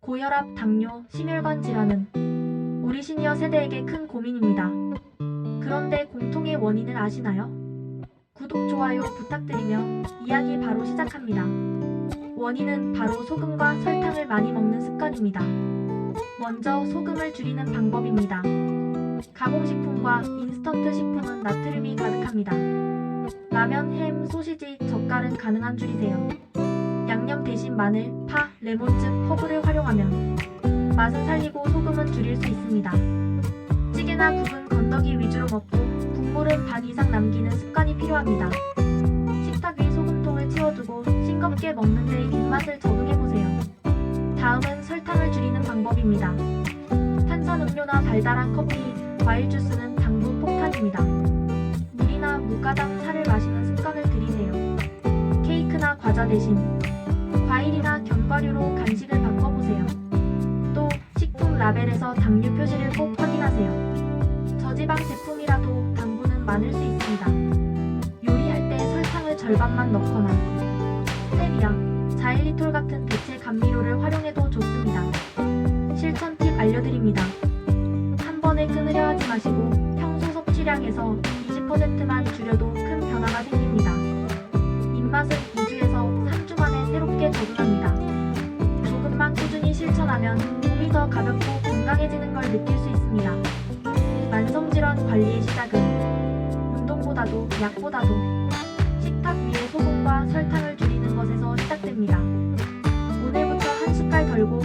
고혈압, 당뇨, 심혈관 질환은 우리 시니어 세대에게 큰 고민입니다. 그런데 공통의 원인을 아시나요? 구독, 좋아요 부탁드리며 이야기 바로 시작합니다. 원인은 바로 소금과 설탕을 많이 먹는 습관입니다. 먼저 소금을 줄이는 방법입니다. 가공식품과 인스턴트 식품은 나트륨이 가득합니다. 라면, 햄, 소시지, 젓갈은 가능한 줄이세요. 대신 마늘, 파, 레몬즙, 허브를 활용하면 맛은 살리고 소금은 줄일 수 있습니다. 찌개나 국은 건더기 위주로 먹고 국물은 반 이상 남기는 습관이 필요합니다. 식탁 위 소금통을 채워두고 싱겁게 먹는데 입맛을 적응해보세요. 다음은 설탕을 줄이는 방법입니다. 탄산음료나 달달한 커피, 과일 주스는 당분 폭탄입니다. 물이나 무가당 차를 마시는 습관을 들이세요. 케이크나 과자 대신 견과류로 간식을 바꿔보세요. 또 식품 라벨에서 당류 표시를 꼭 확인하세요. 저지방 제품이라도 당분은 많을 수 있습니다. 요리할 때 설탕을 절반만 넣거나 스테비아, 자일리톨 같은 대체 감미료를 활용해도 좋습니다. 실천 팁 알려드립니다. 한 번에 끊으려 하지 마시고 평소 섭취량에서 20%만 줄여도 큰 변화가 생깁니다. 가볍고 건강해지는 걸 느낄 수 있습니다. 만성질환 관리의 시작은 운동보다도 약보다도 식탁 위에 소금과 설탕을 줄이는 것에서 시작됩니다. 오늘부터 한 숟갈 덜고